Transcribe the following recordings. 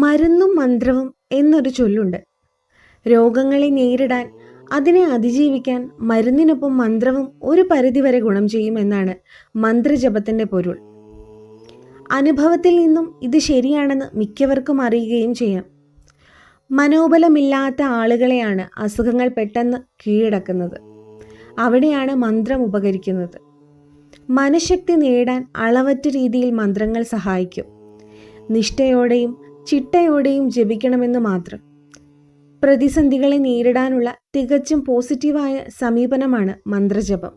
മരുന്നും മന്ത്രവും എന്നൊരു ചൊല്ലുണ്ട്. രോഗങ്ങളെ നേരിടാൻ അതിനെ അതിജീവിക്കാൻ മരുന്നിനൊപ്പം മന്ത്രവും ഒരു പരിധിവരെ ഗുണം ചെയ്യുമെന്നാണ് മന്ത്രജപത്തിന്റെ പൊരുൾ. അനുഭവത്തിൽ നിന്നും ഇത് ശരിയാണെന്ന് മിക്കവർക്കും അറിയുകയും ചെയ്യാം. മനോബലമില്ലാത്ത ആളുകളെയാണ് അസുഖങ്ങൾ പെട്ടെന്ന് കീഴടക്കുന്നത്. അവിടെയാണ് മന്ത്രം ഉപകരിക്കുന്നത്. മനഃശക്തി നേടാൻ അളവറ്റ രീതിയിൽ മന്ത്രങ്ങൾ സഹായിക്കും. നിഷ്ഠയോടെയും ചിട്ടയോടെയും ജപിക്കണമെന്ന് മാത്രം. പ്രതിസന്ധികളെ നേരിടാനുള്ള തികച്ചും പോസിറ്റീവായ സമീപനമാണ് മന്ത്രജപം.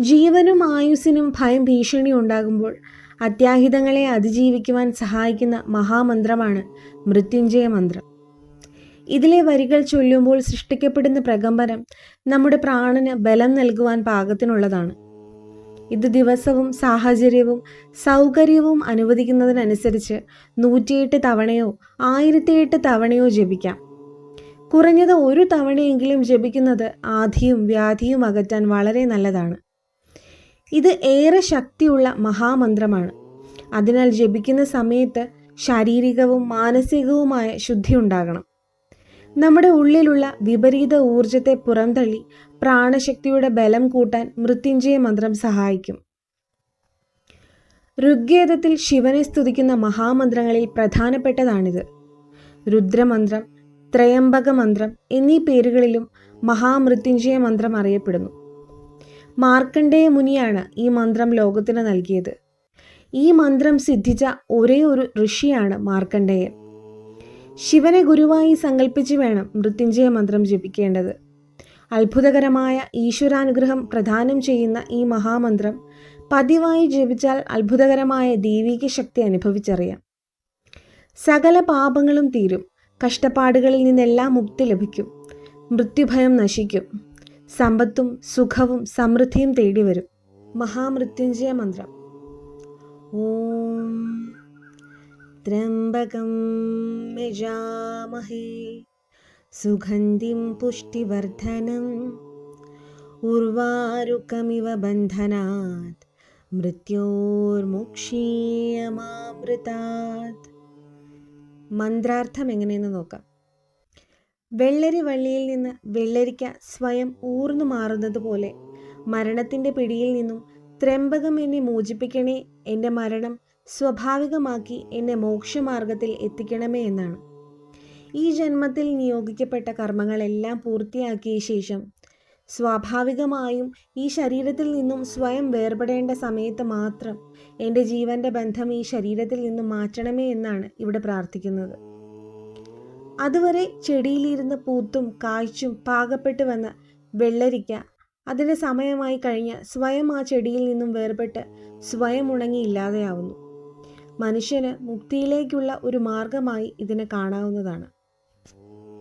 ജീവനും ആയുസിനും ഭയം ഭീഷണി ഉണ്ടാകുമ്പോൾ അത്യാഹിതങ്ങളെ അതിജീവിക്കുവാൻ സഹായിക്കുന്ന മഹാമന്ത്രമാണ് മൃത്യുഞ്ജയ മന്ത്രം. ഇതിലെ വരികൾ ചൊല്ലുമ്പോൾ സൃഷ്ടിക്കപ്പെടുന്ന പ്രകമ്പനം നമ്മുടെ പ്രാണന് ബലം നൽകുവാൻ പാകത്തിനുള്ളതാണ്. ഇത് ദിവസവും സാഹചര്യവും സൗകര്യവും അനുവദിക്കുന്നതിനനുസരിച്ച് നൂറ്റിയെട്ട് തവണയോ ആയിരത്തിയെട്ട് തവണയോ ജപിക്കാം. കുറഞ്ഞത് ഒരു തവണയെങ്കിലും ജപിക്കുന്നത് ആധിയും വ്യാധിയും അകറ്റാൻ വളരെ നല്ലതാണ്. ഇത് ഏറെ ശക്തിയുള്ള മഹാമന്ത്രമാണ്. അതിനാൽ ജപിക്കുന്ന സമയത്ത് ശാരീരികവും മാനസികവുമായ ശുദ്ധി ഉണ്ടാകണം. നമ്മുടെ ഉള്ളിലുള്ള വിപരീത ഊർജത്തെ പുറംതള്ളി പ്രാണശക്തിയുടെ ബലം കൂട്ടാൻ മൃത്യുഞ്ജയ മന്ത്രം സഹായിക്കും. ഋഗ്വേദത്തിൽ ശിവനെ സ്തുതിക്കുന്ന മഹാമന്ത്രങ്ങളിൽ പ്രധാനപ്പെട്ടതാണിത്. രുദ്രമന്ത്രം ത്രയംബക മന്ത്രം എന്നീ പേരുകളിലും മഹാമൃത്യുഞ്ജയ മന്ത്രം അറിയപ്പെടുന്നു. മാർക്കണ്ഡേയ മുനിയാണ് ഈ മന്ത്രം ലോകത്തിന് നൽകിയത്. ഈ മന്ത്രം സിദ്ധിച്ച ഒരേ ഒരു ഋഷിയാണ് മാർക്കണ്ഡേയൻ. ശിവനെ ഗുരുവായി സങ്കല്പിച്ച് വേണം മൃത്യുഞ്ജയ മന്ത്രം ജപിക്കേണ്ടത്. അത്ഭുതകരമായ ഈശ്വരാനുഗ്രഹം പ്രദാനം ചെയ്യുന്ന ഈ മഹാമന്ത്രം പതിവായി ജപിച്ചാൽ അത്ഭുതകരമായ ദൈവിക ശക്തി അനുഭവിച്ചറിയാം. സകല പാപങ്ങളും തീരും. കഷ്ടപ്പാടുകളിൽ നിന്നെല്ലാം മുക്തി ലഭിക്കും. മൃത്യുഭയം നശിക്കും. സമ്പത്തും സുഖവും സമൃദ്ധിയും തേടി വരും മഹാമൃത്യുഞ്ജയ മന്ത്രം. ഓം ത്രംബകം യജാമഹേ സുഗന്ധിം പുഷ്ടിവർദ്ധനം. ഉർവാരുക്കമിവ ബന്ധനാത്. മൃത്യോർമുക്ഷീയമാമൃതാത് മന്ത്രാർത്ഥം എങ്ങനെയെന്ന് നോക്കാം. വെള്ളരി വള്ളിയിൽ നിന്ന് വെള്ളരിക്ക സ്വയം ഊർന്നു മാറുന്നത് പോലെ മരണത്തിന്റെ പിടിയിൽ നിന്നും ത്രംബകം എന്നെ മോചിപ്പിക്കണേ. എന്റെ മരണം സ്വാഭാവികമാക്കി എന്നെ മോക്ഷമാർഗത്തിൽ എത്തിക്കണമേ എന്നാണ്. ഈ ജന്മത്തിൽ നിയോഗിക്കപ്പെട്ട കർമ്മങ്ങളെല്ലാം പൂർത്തിയാക്കിയ ശേഷം സ്വാഭാവികമായും ഈ ശരീരത്തിൽ നിന്നും സ്വയം വേർപെടേണ്ട സമയത്ത് മാത്രം എന്റെ ജീവന്റെ ബന്ധം ഈ ശരീരത്തിൽ നിന്നും മാറ്റണമേ എന്നാണ് ഇവിടെ പ്രാർത്ഥിക്കുന്നത്. അതുവരെ ചെടിയിലിരുന്ന് പൂത്തും കായ്ച്ചും പാകപ്പെട്ടു വന്ന വെള്ളരിക്ക അതിന്റെ സമയമായി കഴിഞ്ഞ സ്വയം ആ ചെടിയിൽ നിന്നും വേർപെട്ട് സ്വയം ഉണങ്ങി ഇല്ലാതെയാവുന്നു മനുഷ്യന് മുക്തിയിലേക്കുള്ള ഒരു മാർഗമായി ഇതിനെ കാണാവുന്നതാണ്. Oh.